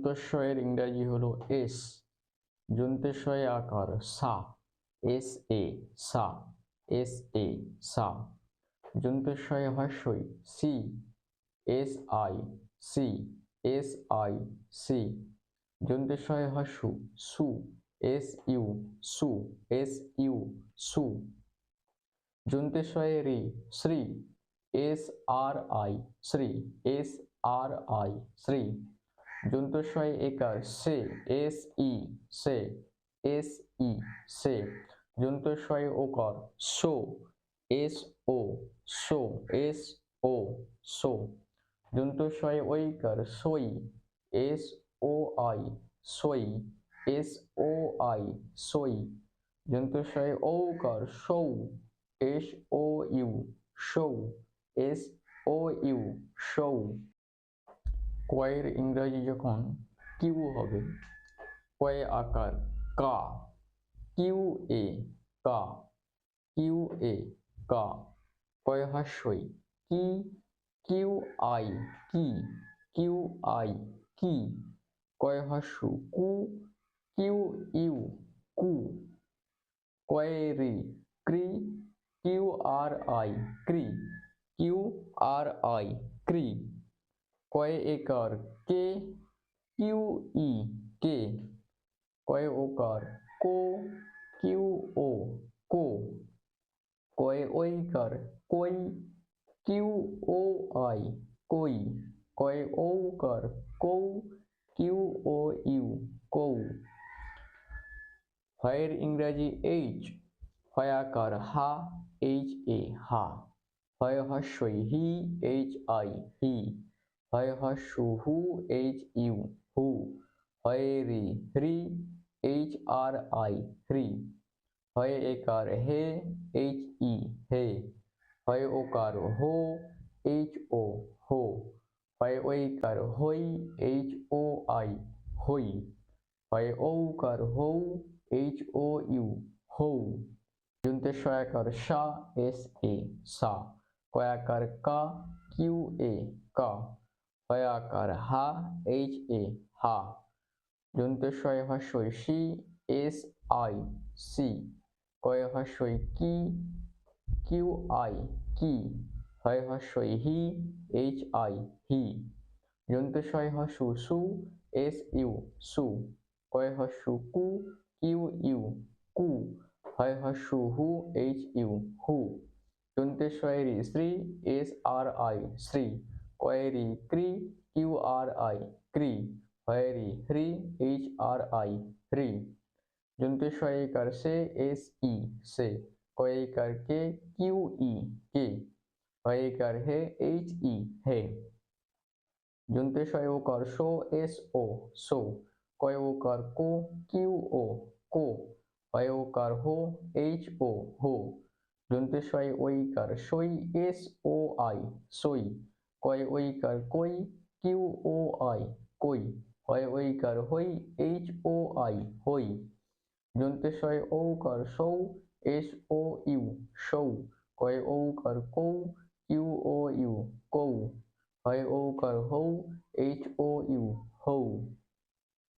যন্ত্রস্বয়ের ইংরাজি হলো এস যন্ত্রস্বয়ে আকার সা, এস এ, সা, এস এ, সা। যন্ত্রস্বয়ে হর্ষই সি, এস আই, সি, এস আই, সি। যন্ত্রস্বয়ে হর্ষু সু এস ইউ, সু, এস ইউ, সু। যন্ত্রস্বয়ে রে, শ্রী, এস আর আই, শ্রী, এস আর আই, শ্রী। যন্ত্রস্বয়ে একার সে এস ই সে এস ই সে যন্ত্রস্বয়ে ওকর, সো এস ও সো এস ও সো যন্ত্রস্বয়ে ঐকার সই এস ও আই সই এস ও আই সই যন্ত্রস্বয়ে ঔকার সৌ এস ও ইউ সৌ এস ও ইউ সৌ। কয়ের ইংরাজি যখন কিউ হবে কয়ে আকার কা কিউ এ কা কিউ এ কা কয় হাস্যই, কি কিউ আই কি কিউ আই কি কয় হাস্যু, কু কিউ ইউ কু কয় রি ক্রি কিউ আর আই ক্রি কিউ আর আই ক্রি। কয় একার? কে? Q E. কে? কয় ওকার? কো? Q O. কো? কয় ঐকার? কই? Q O I. কই? কয় ঔকার? কৌ? Q O U. কৌ? হয়ের ইংরাজি এইচ। হয়াকার হা, এইচ, এ, হা। হয় হস্যই। হি, এইচ, আই। হি। হয় হস্যু হু এইচ ইউ হু হয় রি হ্রি এইচ আর আই হ্রি হয় একার হে এইচ ই হে হয় ওকার হো এইচ ও হো হয় ঐকার হই এইচ ও আই হই হয় ঔকার হৌ এইচ ও ইউ হৌ যন্ত্রের সহায়কার সা এস এ সা কয়াকার কা কিউ এ কা হয়াকার হা, এইচ, এ, হা। যন্ত্রের সহায় ভাষ্যই সি, এস, আই, সি। কয় ভাষ্যই কি, কিউ, আই, কি। হয় ভাষ্যই হি, এইচ, আই, হি। সহায় ভাষ্য সু এস, ইউ, সু। কয় ভাষ্য কু, কিউ, ইউ, কু। হয় ভাষ্য হু, এইচ, ইউ, হু। যন্ত্রের সহায়রি শ্রী এস, আর, আই শ্রী কয়েরি ক্রি কিউ আর আই ক্রি হয়েরি হ্রি এইচ আর আই হ্রি যন্ত্রের সহায়িকার সে এস ই সে কয়েকার কে কিউ ই কে হয়েকার হে এইচ ই হে যন্ত্রের সহায়কার সো এস ও সো কয়োকার কো কিউ ও কো হয়োকার হো এইচ ও হো যন্ত্রের সহায় ঐকার সই এস ও আই সই কয় ঐকার কই কিউ ও আই, কই, হয় ঐকার, হই এইচ ও আই, হই। জন্তে সয় ঔকার, সৌ, এস ও ইউ, সৌ। কয় ঔকার, কৌ, কিউ ও ইউ, কৌ। হয় ঔকার, হৌ, এইচ ও ইউ, হৌ।